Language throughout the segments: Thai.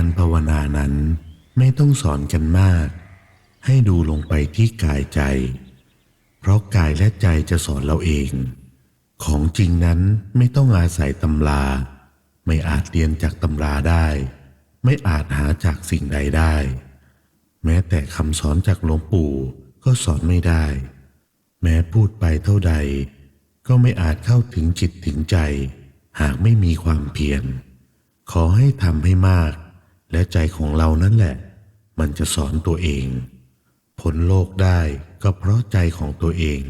การภาวนานั้นไม่ต้องสอนกันมาก ให้ดูลงไปที่กายใจ เพราะกายและใจจะสอนเราเอง ของจริงนั้นไม่ต้องอาศัยตำรา ไม่อาจเรียนจากตำราได้ ไม่อาจหาจากสิ่งใดได้ แม้แต่คำสอนจากหลวงปู่ก็สอนไม่ได้ แม้พูดไปเท่าใด ก็ไม่อาจเข้าถึงจิตถึงใจ หากไม่มีความเพียรขอให้ทำให้มาก และใจของเรานั่นแหละ มันจะสอนตัวเองผลโลกได้ก็เพราะใจของตัวเอง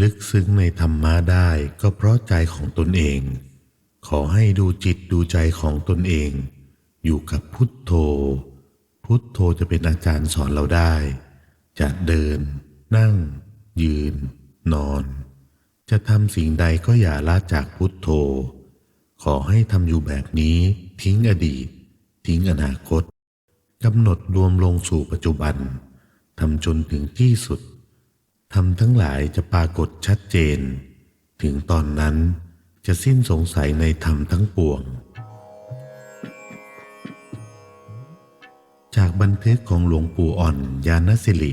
ลึกซึ้งในธรรมะได้ก็เพราะใจของตนเอง ขอให้ดูจิตดูใจของตนเอง อยู่กับพุทโธ พุทโธจะเป็นอาจารย์สอนเราได้ จะเดิน นั่ง ยืน นอน จะทำสิ่งใดก็อย่าละจากพุทโธ ขอให้ทำอยู่แบบนี้ทิ้งอดีต ทิ้งอนาคตกำหนดรวมลงสู่ปัจจุบันทำจนถึงที่สุดทำทั้งหลายจะปรากฏชัดเจน ถึงตอนนั้นจะสิ้นสงสัยในธรรมทั้งปวง จากบันทึกของหลวงปู่อ่อนยานสิริ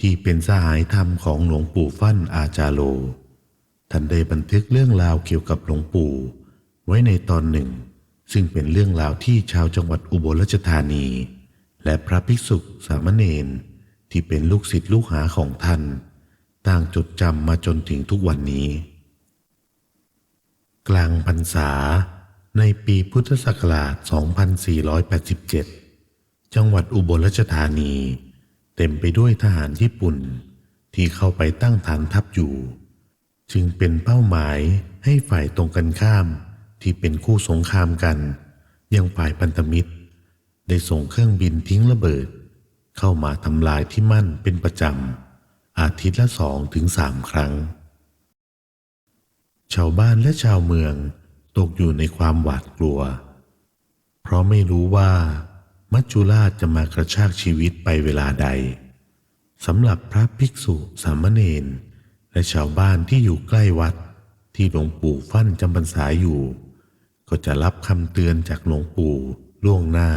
ที่เป็นสหายธรรมของหลวงปู่ฟั่นอาจาโล ท่านได้บันทึกเรื่องราวเกี่ยวกับหลวงปู่ไว้ในตอนหนึ่ง ซึ่งเป็นเรื่องราวที่ชาวจังหวัดอุบลราชธานี และพระภิกษุสามเณรที่เป็นลูกศิษย์ลูกหาของท่าน ต่างจดจำมาจนถึงทุกวันนี้ กลางพรรษาในปีพุทธศักราช 2487 จังหวัดอุบลราชธานี เต็มไปด้วยทหารญี่ปุ่นที่เข้าไปตั้งฐานทัพอยู่ จึงเป็นเป้าหมายให้ฝ่ายตรงกันข้าม ที่เป็นคู่สงครามกัน ยังฝ่ายพันธมิตร ได้ส่งเครื่องบินทิ้งระเบิด เข้ามาทำลายที่มั่นเป็นประจำ อาทิตย์ละสองถึงสามครั้ง ชาวบ้านและชาวเมืองตกอยู่ในความหวาดกลัว เพราะไม่รู้ว่า มัจจุราชจะมากระชากชีวิตไปเวลาใดสำหรับพระภิกษุสามเณรและชาวบ้านที่อยู่ใกล้วัดที่หลวงปู่ฟั่นจำพรรษาอยู่ ก็จะรับคำเตือนจากหลวงปู่ล่วงหน้า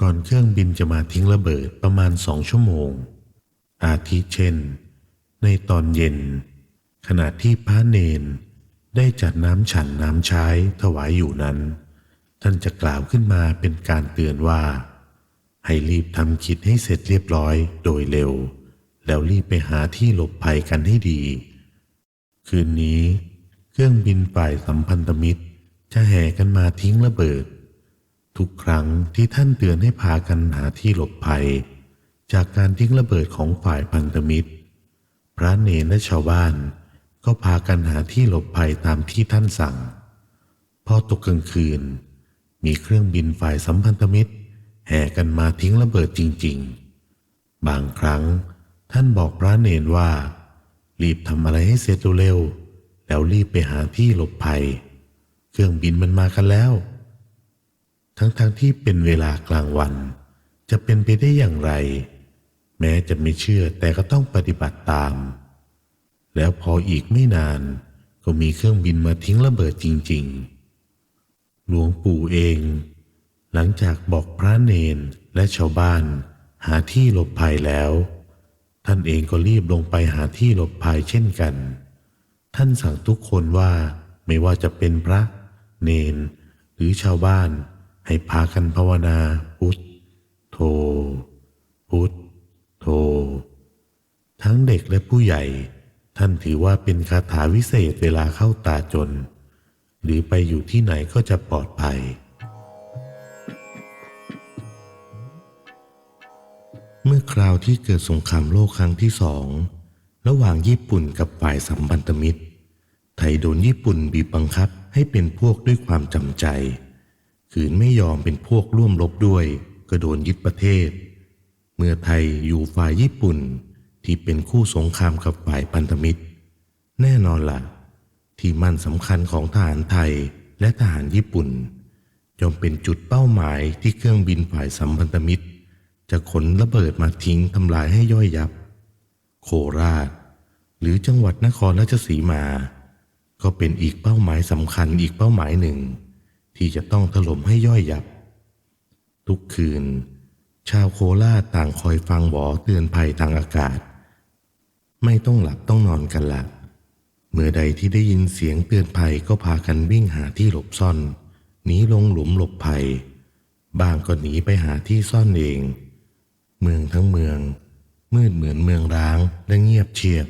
ก่อนเครื่องบินจะมาทิ้งระเบิดประมาณสองชั่วโมง อาทิเช่น ในตอนเย็น ขณะที่พระเนนได้จัดน้ำฉันน้ำใช้ถวายอยู่นั้น ท่านจะกล่าวขึ้นมาเป็นการเตือนว่า ให้รีบทำคิดให้เสร็จเรียบร้อยโดยเร็ว แล้วรีบไปหาที่หลบภัยกันให้ดี คืนนี้ เครื่องบินฝ่ายสัมพันธมิตร จะแห่กันมาทิ้งระเบิด ทุกครั้งที่ท่านเตือนให้พากันหาที่หลบภัย จากการทิ้งระเบิดของฝ่ายพันธมิตร พระเนรและชาวบ้านก็พากันหาที่หลบภัยตามที่ท่านสั่ง พอตกกลางคืน มีเครื่องบินฝ่ายสัมพันธมิตร แห่กันมาทิ้งระเบิดจริง ๆ บางครั้งท่านบอกพระเนรว่า รีบทำอะไรให้เสร็จเร็วๆแล้วรีบไปหาที่หลบภัย เครื่องบินมันมากันแล้ว ทั้งๆทที่เป็นเวลากลางวัน จะเป็นไปได้อย่างไร แม้จะไม่เชื่อแต่ก็ต้องปฏิบัติตาม แล้วพออีกไม่นานก็มีเครื่องบินมาทิ้งระเบิดจริง ๆ หลวงปู่เอง หลังจากบอกพระเนนและชาวบ้าน หาที่หลบภัยแล้ว ท่านเองก็รีบลงไปหาที่หลบภัยเช่นกัน ท่านสั่งทุกคนว่าไม่ว่าจะเป็นพระ เนน หรือชาวบ้านให้พากันภาวนาพุทโธ พุทโธ ทั้งเด็กและผู้ใหญ่ ท่านถือว่าเป็นคาถาวิเศษเวลาเข้าตาจน หรือไปอยู่ที่ไหนก็จะปลอดภัยเมื่อคราวที่เกิดสงครามโลกครั้งที่สอง ระหว่างญี่ปุ่นกับฝ่ายสัมพันธมิตร ไทยโดนญี่ปุ่นบีบบังคับ ให้เป็นพวกด้วยความจำใจ ขืนไม่ยอมเป็นพวกร่วมรบด้วย ก็โดนยึดประเทศ เมื่อไทยอยู่ฝ่ายญี่ปุ่นที่เป็นคู่สงครามกับฝ่ายพันธมิตร แน่นอนละ่ะ ที่มั่นสำคัญของทหารไทยและทหารญี่ปุ่นย่อมเป็นจุดเป้าหมายที่เครื่องบินฝ่ายสัมพันธมิตร จะขนระเบิดมาทิ้งทำลายให้ย่อยยับ โคราช หรือจังหวัดนครราชสีมา ก็เป็นอีกเป้าหมายสำคัญอีกเป้าหมายหนึ่ง ที่จะต้องถล่มให้ย่อยยับ ทุกคืน ชาวโคราชต่างคอยฟังหวอเตือนภัยทางอากาศ ไม่ต้องหลับต้องนอนกันละเมื่อใดที่ได้ยินเสียงเตือนภัยก็พากันวิ่งหาที่หลบซ่อนหนีลงหลุมหลบภัย บางก็หนีไปหาที่ซ่อนเอง เมืองทั้งเมือง มืดเหมือนเมืองร้างและเงียบเชียบ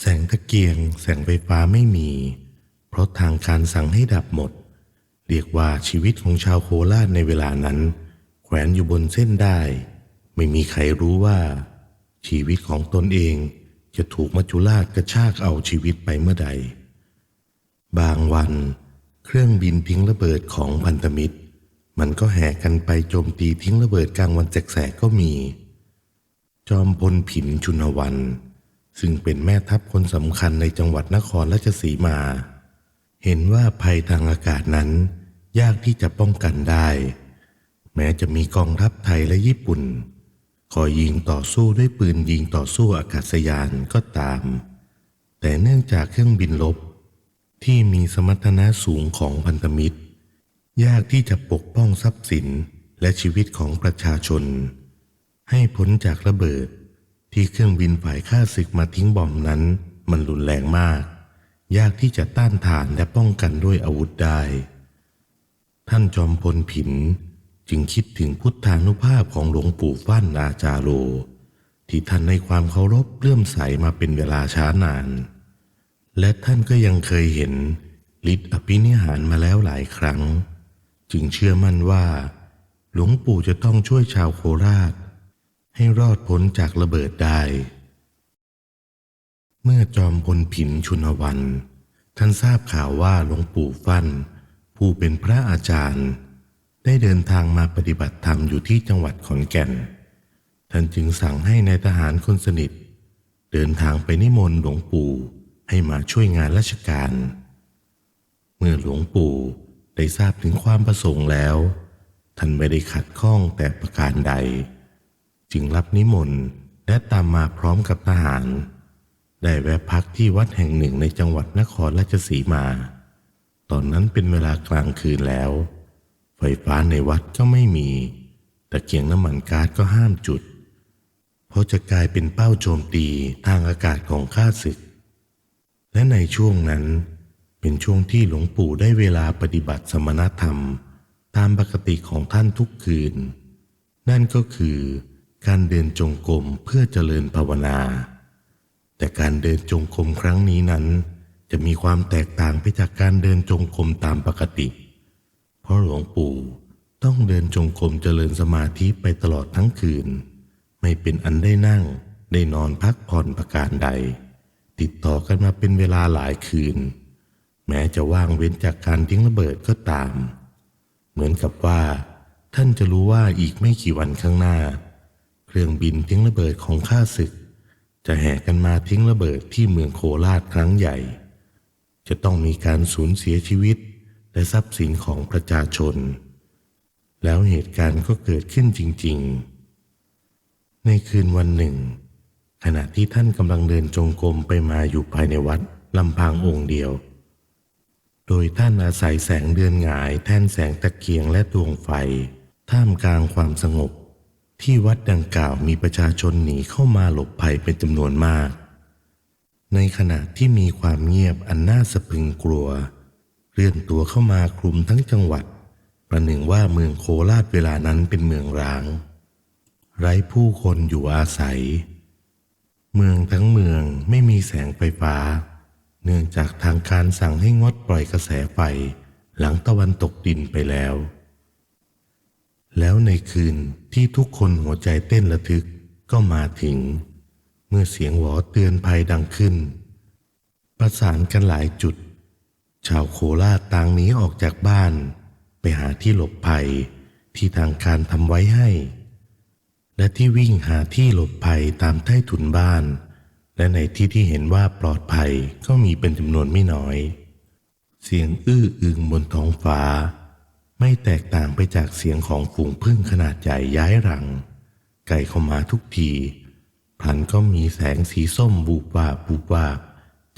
แสงตะเกียง แสงไฟฟ้าไม่มี เพราะทางการสั่งให้ดับหมด เรียกว่าชีวิตของชาวโคราชในเวลานั้น แขวนอยู่บนเส้นได้ ไม่มีใครรู้ว่า ชีวิตของตนเองจะถูกมัจจุราชกระชากเอาชีวิตไปเมื่อใด บางวัน เครื่องบินทิ้งระเบิดของพันธมิตร มันก็แห่กันไปโจมตีทิ้งระเบิดกลางวันแสกๆก็มี จอมพลผินชุนวัน ซึ่งเป็นแม่ทัพคนสำคัญในจังหวัดนครราชสีมา เห็นว่าภัยทางอากาศนั้น ยากที่จะป้องกันได้ แม้จะมีกองทัพไทยและญี่ปุ่น คอยยิงต่อสู้ด้วยปืนยิงต่อสู้อากาศยานก็ตาม แต่เนื่องจากเครื่องบินลบ ที่มีสมรรถนะสูงของพันธมิตร ยากที่จะปกป้องทรัพย์สินและชีวิตของประชาชน ให้พ้นจากระเบิด ที่เครื่องบินฝ่ายข้าศึกมาทิ้งบอมนั้น มันรุนแรงมาก ยากที่จะต้านทานและป้องกันด้วยอาวุธได้ ท่านจอมพลผินจึงคิดถึงพุทธานุภาพของหลวงปู่ฟั่นอาจารโร ที่ท่านในความเคารพเลื่อมใสมาเป็นเวลาช้านาน และท่านก็ยังเคยเห็นฤทธิ์อภินิหารมาแล้วหลายครั้ง จึงเชื่อมั่นว่า หลวงปู่จะต้องช่วยชาวโคราช ให้รอดพ้นจากระเบิดได้ เมื่อจอมพลผินชุนวัน ท่านทราบข่าวว่าหลวงปู่ฟั่น ผู้เป็นพระอาจารย์ ได้เดินทางมาปฏิบัติธรรมอยู่ที่จังหวัดขอนแก่น ท่านจึงสั่งให้ในายทหารคนสนิท เดินทางไปนิมนต์หลวงปู่ให้มาช่วยงานราชการ เมื่อหลวงปู่ได้ทราบถึงความประสงค์แล้ว ท่านไม่ได้ขัดข้องแต่ประการใด จึงรับนิมนต์และตามมาพร้อมกับทหาร ได้แวะพักที่วัดแห่งหนึ่งในจังหวัดนครราชสีมา ตอนนั้นเป็นเวลากลางคืนแล้ว ไฟฟ้าในวัดก็ไม่มีตะเกียงน้ำมันก๊าซก็ห้ามจุด เพราะจะกลายเป็นเป้าโจมตีทางอากาศของข้าศึก และในช่วงนั้นเป็นช่วงที่หลวงปู่ได้เวลาปฏิบัติสมณธรรม ตามปกติของท่านทุกคืน นั่นก็คือ การเดินจงกรมเพื่อเจริญภาวนา แต่การเดินจงกรมครั้งนี้นั้น จะมีความแตกต่างไปจากการเดินจงกรมตามปกติ เพราะหลวงปู่ต้องเดินจงกรมเจริญสมาธิไปตลอดทั้งคืน ไม่เป็นอันได้นั่งได้นอนพักผ่อนประการใด ติดต่อกันมาเป็นเวลาหลายคืน แม้จะว่างเว้นจากการทิ้งระเบิดก็ตาม เหมือนกับว่า ท่านจะรู้ว่าอีกไม่กี่วันข้างหน้า เครื่องบินทิ้งระเบิดของข้าศึก จะแห่กันมาทิ้งระเบิดที่เมืองโคราชครั้งใหญ่ จะต้องมีการสูญเสียชีวิตและทรัพย์สินของประชาชน แล้วเหตุการณ์ก็เกิดขึ้นจริง ๆ ในคืนวันหนึ่ง ขณะที่ท่านกำลังเดินจงกรมไปมาอยู่ภายในวัดลำพังองค์เดียว โดยท่านอาศัยแสงเดือนหงายแท่นแสงตะเกียงและดวงไฟ ท่ามกลางความสงบ ที่วัดดังกล่าวมีประชาชนหนีเข้ามาหลบภัยเป็นจำนวนมาก ในขณะที่มีความเงียบอันน่าสะพึงกลัวเลื่อนตัวเข้ามาคลุมทั้งจังหวัด ประหนึ่งว่าเมืองโคราชเวลานั้นเป็นเมืองร้าง ไร้ผู้คนอยู่อาศัย เมืองทั้งเมืองไม่มีแสงไฟฟ้า เนื่องจากทางการสั่งให้งดปล่อยกระแสไฟหลังตะวันตกดินไปแล้ว แล้วในคืนที่ทุกคนหัวใจเต้นระทึกก็มาถึง เมื่อเสียงหวอเตือนภัยดังขึ้น ประสานกันหลายจุด ชาวโคราชต่างหนีออกจากบ้าน ไปหาที่หลบภัยที่ทางการทำไว้ให้ และที่วิ่งหาที่หลบภัยตามใต้ถุนบ้าน และในที่ที่เห็นว่าปลอดภัยก็มีเป็นจำนวนไม่น้อย เสียงอื้ออึงบนท้องฟ้า ไม่แตกต่างไปจากเสียงของฝูงพึ่งขนาดใหญ่ย้ายรัง ไก่เข้ามาทุกทีพลันก็มีแสงสีส้มบูบวาบบูบวาบ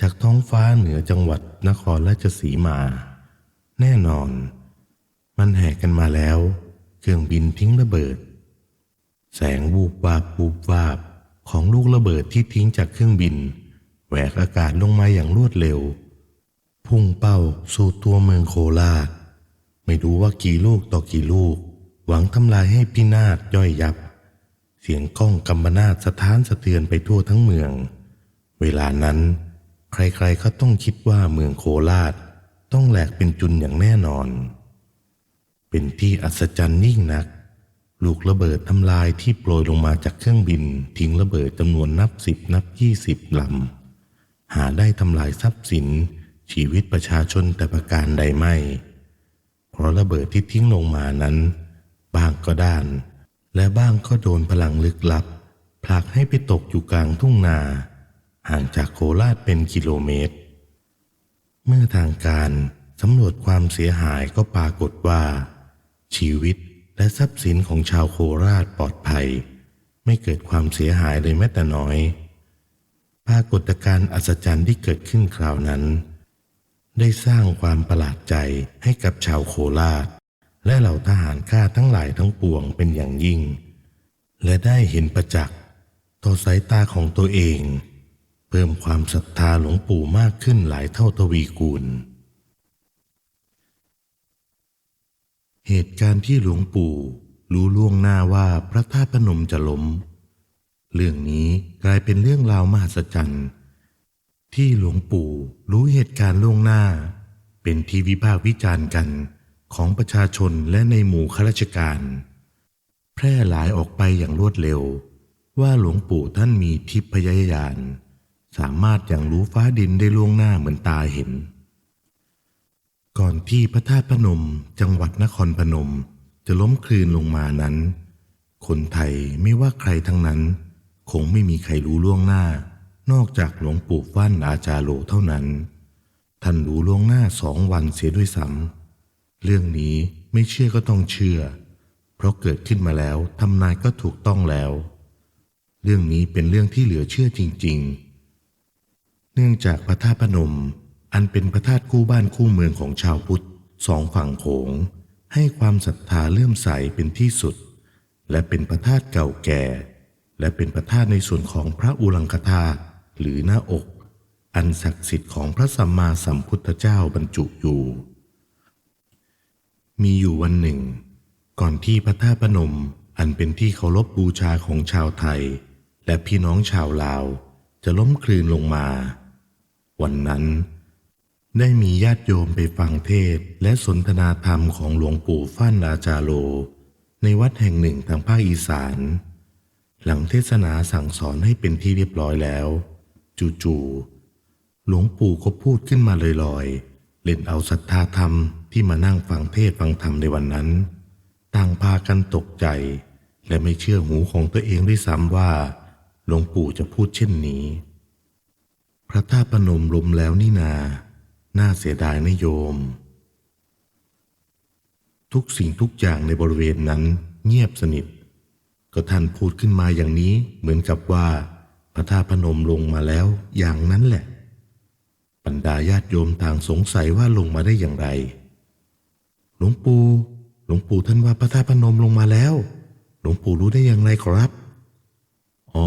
จากท้องฟ้าเหนือจังหวัดนครราชสีมา แน่นอน มันแห่กันมาแล้ว เครื่องบินทิ้งระเบิด แสงวูบวาบวูบวาบของลูกระเบิดที่ทิ้งจากเครื่องบินแหวกอากาศลงมาอย่างรวดเร็ว พุ่งเป้าสู่ตัวเมืองโคราช ไม่รู้ว่ากี่ลูกต่อกี่ลูก หวังทำลายให้พินาศย่อยยับ เสียงก้องกำมนาศสะท้านสะเทือนไปทั่วทั้งเมือง เวลานั้น ใครๆก็ต้องคิดว่าเมืองโคราชต้องแหลกเป็นจุนอย่างแน่นอน เป็นที่อัศจรรย์ยิ่งนัก ลูกระเบิดทำลายที่โปรยลงมาจากเครื่องบิน ทิ้งระเบิดจำนวนนับสิบนับยี่สิบลำหาได้ทำลายทรัพย์สิน ชีวิตประชาชนแต่ประการใดไม่ ราะระเบิดที่ทิ้งลงมานั้น บ้างก็ด้าน และบ้างก็โดนพลังลึกลับ ผลักให้ไปตกอยู่กลางทุ่งนา ห่างจากโคราชเป็นกิโลเมตร เมื่อทางการสำรวจความเสียหายก็ปรากฏว่า ชีวิตและทรัพย์สินของชาวโคราชปลอดภัย ไม่เกิดความเสียหายเลยแม้แต่น้อย ปรากฏการณ์อัศจรรย์ที่เกิดขึ้นคราวนั้น ได้สร้างความประหลาดใจให้กับชาวโคราช และเหล่าทหารข้าทั้งหลายทั้งปวงเป็นอย่างยิ่ง และได้เห็นประจักษ์ต่อสายตาของตัวเอง เพิ่มความศรัทธาหลวงปู่มากขึ้นหลายเท่าทวีคูณเหตุการณ์ที่หลวงปู่รู้ล่วงหน้าว่าพระธาตุพนมจะล้ม เรื่องนี้กลายเป็นเรื่องราวมหัศจรรย์ ที่หลวงปู่รู้เหตุการณ์ล่วงหน้า เป็นที่วิพากษ์วิจารณ์กันของประชาชนและในหมู่ข้าราชการ แพร่หลายออกไปอย่างรวดเร็ว ว่าหลวงปู่ท่านมีทิพยญาณสามารถอย่างรู้ฟ้าดินได้ล่วงหน้าเหมือนตาเห็น ก่อนที่พระธาตุพนมจังหวัดนครพนมจะล้มคลืนลงมานั้น คนไทยไม่ว่าใครทั้งนั้น คงไม่มีใครรู้ล่วงหน้า นอกจากหลวงปู่ฟั่นอาจารย์โลเท่านั้น ท่านรู้ล่วงหน้าสองวันเสียด้วยซ้ำเรื่องนี้ไม่เชื่อก็ต้องเชื่อ เพราะเกิดขึ้นมาแล้วทำนายก็ถูกต้องแล้ว เรื่องนี้เป็นเรื่องที่เหลือเชื่อจริง ๆ เนื่องจากพระธาตุพนม อันเป็นพระธาตุคู่บ้านคู่เมืองของชาวพุทธสองฝั่งโขงให้ความศรัทธาเลื่อมใสเป็นที่สุด และเป็นพระธาตุเก่าแก่ และเป็นพระธาตุในส่วนของพระอุลังคธาตุ หรือหน้าอก อันศักดิ์สิทธิ์ของพระสัมมาสัมพุทธเจ้าบรรจุอยู่ มีอยู่วันหนึ่ง ก่อนที่พระธาตุพนมอันเป็นที่เคารพบูชาของชาวไทย และพี่น้องชาวลาวจะล้มคลืนลงมา วันนั้น ได้มีญาติโยมไปฟังเทศและสนทนาธรรมของหลวงปู่ฟั่นอาจารโล ในวัดแห่งหนึ่งทางภาคอีสาน หลังเทศนาสั่งสอนให้เป็นที่เรียบร้อยแล้ว จู่ๆหลวงปู่ก็พูดขึ้นมาลอยๆ เล่นเอาศรัทธาธรรมที่มานั่งฟังเทศน์ฟังธรรมในวันนั้น ต่างพากันตกใจ และไม่เชื่อหูของตัวเองด้วยซ้ำว่าหลวงปู่จะพูดเช่นนี้ พระธาตุพนมล้มแล้วนี่นา น่าเสียดายนะโยม ทุกสิ่งทุกอย่างในบริเวณนั้นเงียบสนิท ก็ท่านพูดขึ้นมาอย่างนี้เหมือนกับว่า พระธาตุพนมลงมาแล้วอย่างนั้นแหละบรรดาญาติโยมต่างสงสัยว่าลงมาได้อย่างไร หลวงปู่หลวงปู่ท่านว่าพระธาตุพนมลงมาแล้ว หลวงปู่รู้ได้อย่างไรครับ อ๋อ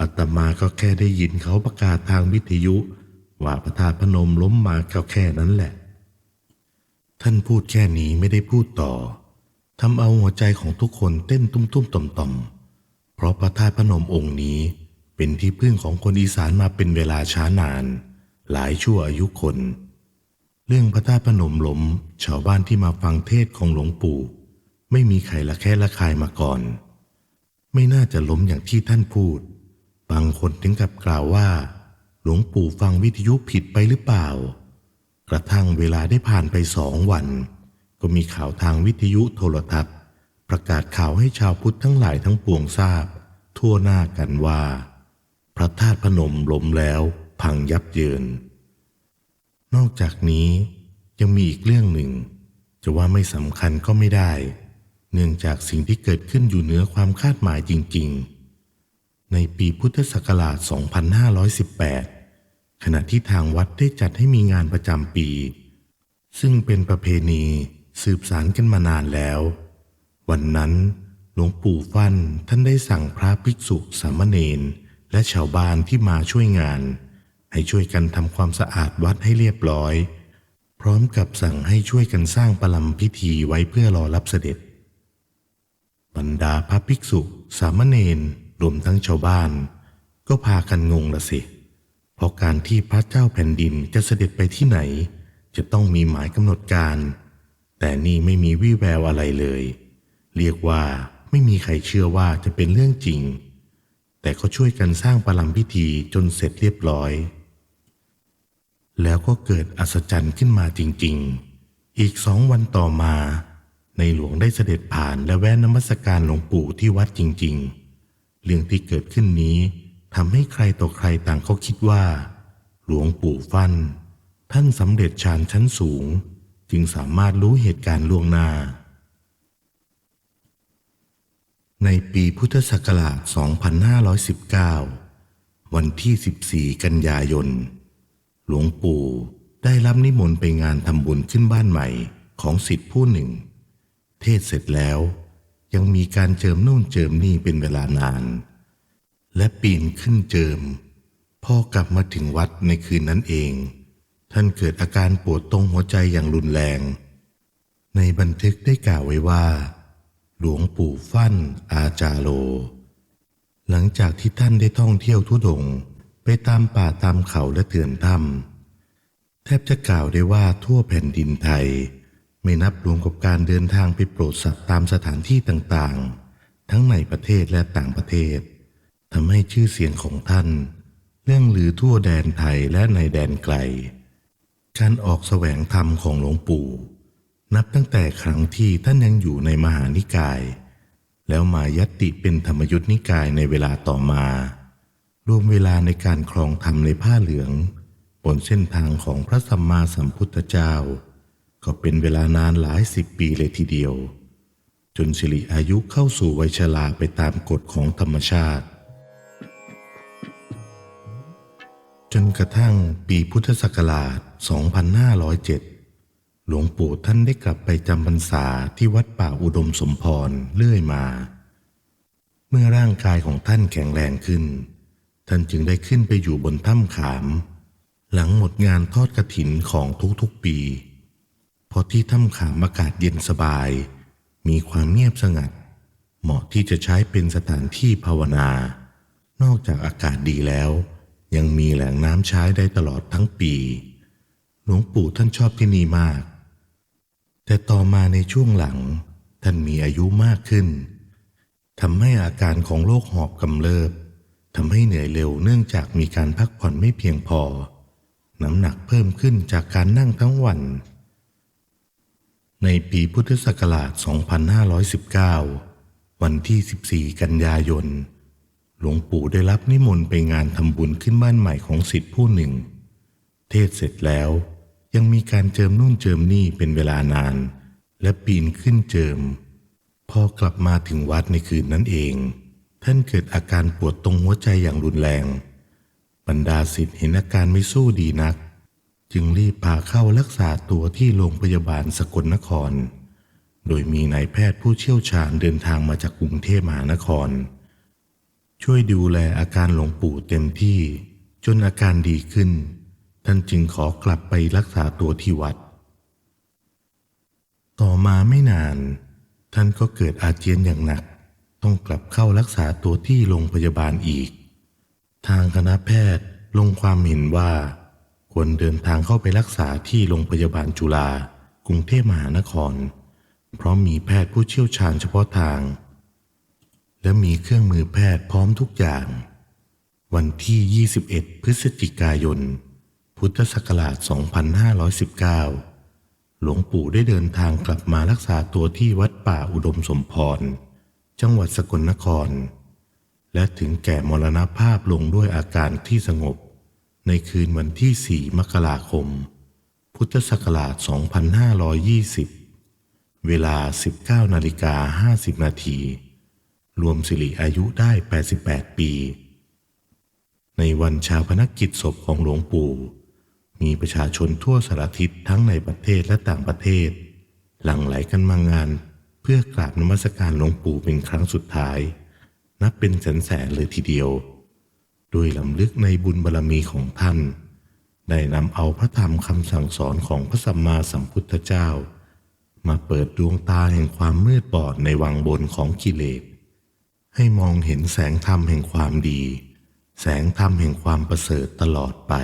อาตมาก็แค่ได้ยินเขาประกาศทางวิทยุ ว่าพระธาตุพนมล้มมาก็แค่นั้นแหละ ท่านพูดแค่นี้ไม่ได้พูดต่อทำเอาหัวใจของทุกคนเต้นตุ้มๆต่อมๆเพราะพระธาตุพนมองค์นี้ เป็นที่พึ่งของคนอีสานมาเป็นเวลาช้านาน หลายชั่วอายุคน เรื่องพระธาตุพนมล้มชาวบ้านที่มาฟังเทศของหลวงปู่ ไม่มีใครละแค่ละคายมาก่อน ไม่น่าจะล้มอย่างที่ท่านพูด บางคนถึงกับกล่าวว่า หลวงปู่ฟังวิทยุผิดไปหรือเปล่า กระทั่งเวลาได้ผ่านไปสองวัน ก็มีข่าวทางวิทยุโทรทัศน์ ประกาศข่าวให้ชาวพุทธทั้งหลายทั้งปวงทราบ ทั่วหน้ากันว่า พระธาตุพนมล้มแล้วพังยับเยิน นอกจากนี้ยังมีอีกเรื่องหนึ่ง จะว่าไม่สำคัญก็ไม่ได้ เนื่องจากสิ่งที่เกิดขึ้นอยู่เหนือความคาดหมายจริง ๆ ในปีพุทธศักราช 2518 ขณะที่ทางวัดได้จัดให้มีงานประจำปี ซึ่งเป็นประเพณีสืบสานกันมานานแล้ว วันนั้นหลวงปู่ฟันท่านได้สั่งพระภิกษุสามเณร และชาวบ้านที่มาช่วยงาน ให้ช่วยกันทำความสะอาดวัดให้เรียบร้อย พร้อมกับสั่งให้ช่วยกันสร้างประลัมพิธีไว้เพื่อรอรับเสด็จ บรรดาพระภิกษุ สามเณรรวมทั้งชาวบ้าน ก็พากันงงละสิ เพราะการที่พระเจ้าแผ่นดินจะเสด็จไปที่ไหน จะต้องมีหมายกำหนดการ แต่นี่ไม่มีวี่แววอะไรเลย เรียกว่าไม่มีใครเชื่อว่าจะเป็นเรื่องจริง แต่ก็ช่วยกันสร้างประลัมพิธีจนเสร็จเรียบร้อย แล้วก็เกิดอัศจรรย์ขึ้นมาจริง ๆ อีกสองวันต่อมา ในหลวงได้เสด็จผ่านและแวะนมัสการหลวงปู่ที่วัดจริง ๆ เรื่องที่เกิดขึ้นนี้ทำให้ใครต่อใครต่างเขาคิดว่า หลวงปู่ฟัน่นท่านสำเร็จฌานชั้นสูง จึงสามารถรู้เหตุการณ์ล่วงหน้า ในปีพุทธศักราช 2519 วันที่ 14 กันยายน หลวงปู่ได้รับนิมนต์ไปงานทำบุญขึ้นบ้านใหม่ของสิทธิผู้หนึ่ง เทศเสร็จแล้วยังมีการเจิมนู่นเจิมนี่เป็นเวลานาน และปีนขึ้นเจิม พอกลับมาถึงวัดในคืนนั้นเอง ท่านเกิดอาการปวดตรงหัวใจอย่างรุนแรง ในบันทึกได้กล่าวไว้ว่า หลวงปู่ฟั่นอาจาโล หลังจากที่ท่านได้ท่องเที่ยวทุดงไปตามป่าตามเขาและเถื่อนถ้ำแทบจะกล่าวได้ว่าทั่วแผ่นดินไทย ไม่นับรวมกับการเดินทางไปโปรดสัตว์ตามสถานที่ต่างๆ ทั้งในประเทศและต่างประเทศทำให้ชื่อเสียงของท่าน เรื่องลือทั่วแดนไทยและในแดนไกล การออกแสวงธรรมของหลวงปู่ นับตั้งแต่ครั้งที่ท่านยังอยู่ในมหานิกาย แล้วมายัตติเป็นธรรมยุทธนิกายในเวลาต่อมา รวมเวลาในการครองธรรมในผ้าเหลือง บนเส้นทางของพระสัมมาสัมพุทธเจ้า ก็เป็นเวลานานหลายสิบปีเลยทีเดียว จนสิริอายุเข้าสู่วัยชราไปตามกฎของธรรมชาติ จนกระทั่งปีพุทธศักราช 2507 หลวงปู่ท่านได้กลับไปจำพรรษาที่วัดป่าอุดมสมพรเรื่อยมา เมื่อร่างกายของท่านแข็งแรงขึ้น ท่านจึงได้ขึ้นไปอยู่บนถ้ำขาม หลังหมดงานทอดกระถินของทุกๆปีเพราะที่ถ้ำขามอากาศเย็นสบาย มีความเงียบสงัด เหมาะที่จะใช้เป็นสถานที่ภาวนา นอกจากอากาศดีแล้ว ยังมีแหล่งน้ำใช้ได้ตลอดทั้งปี หลวงปู่ท่านชอบที่นี่มาก แต่ต่อมาในช่วงหลัง ท่านมีอายุมากขึ้นทำให้อาการของโรคหอบกำเริบทำให้เหนื่อยเร็วเนื่องจากมีการพักผ่อนไม่เพียงพอ น้ำหนักเพิ่มขึ้นจากการนั่งทั้งวัน ในปีพุทธศักราช 2519 วันที่ 14 กันยายน หลวงปู่ได้รับนิมนต์ไปงานทำบุญขึ้นบ้านใหม่ของศิษย์ผู้หนึ่ง เทศเสร็จแล้ว ยังมีการเจิมนู่นเจิมนี่เป็นเวลานาน และปีนขึ้นเจิม พอกลับมาถึงวัดในคืนนั้นเอง ท่านเกิดอาการปวดตรงหัวใจอย่างรุนแรง บรรดาศิษย์เห็นอาการไม่สู้ดีนัก จึงรีบพาเข้ารักษาตัวที่โรงพยาบาลสกลนคร โดยมีนายแพทย์ผู้เชี่ยวชาญเดินทางมาจากกรุงเทพมหานคร ช่วยดูแลอาการหลวงปู่เต็มที่จนอาการดีขึ้น ท่านจึงขอกลับไปรักษาตัวที่วัด ต่อมาไม่นาน ท่านก็เกิดอาเจียนอย่างหนัก ต้องกลับเข้ารักษาตัวที่โรงพยาบาลอีก ทางคณะแพทย์ลงความเห็นว่า ควรเดินทางเข้าไปรักษาที่โรงพยาบาลจุฬากรุงเทพมหานคร เพราะมีแพทย์ผู้เชี่ยวชาญเฉพาะทาง และมีเครื่องมือแพทย์พร้อมทุกอย่าง วันที่ 21 พฤศจิกายน พุทธศักราช 2519 หลวงปู่ได้เดินทางกลับมารักษาตัวที่วัดป่าอุดมสมพร จังหวัดสกลนคร และถึงแก่มรณภาพลงด้วยอาการที่สงบ ในคืนวันที่ 4 มกราคม พุทธศักราช 2520 เวลา 19นาฬิกา50 นาทีรวมสิริอายุได้ 88 ปี ในวันชาพนักกิจศพของหลวงปู่ มีประชาชนทั่วสารทิศทั้งในประเทศและต่างประเทศ หลั่งไหลกันมางาน เพื่อกราบนมัสการหลวงปู่เป็นครั้งสุดท้าย นับเป็นแสนแสนเลยทีเดียว โดยลำลึกในบุญบารรมีของท่าน ได้นำเอาพระธรรมคำสั่งสอนของพระสัมมาสัมพุทธเจ้า มาเปิดดวงตาแห่งความมืดบอดในวังบนของกิเลสให้มองเห็นแสงธรรมแห่งความดี แสงธรรมแห่งความประเสริฐตลอดไป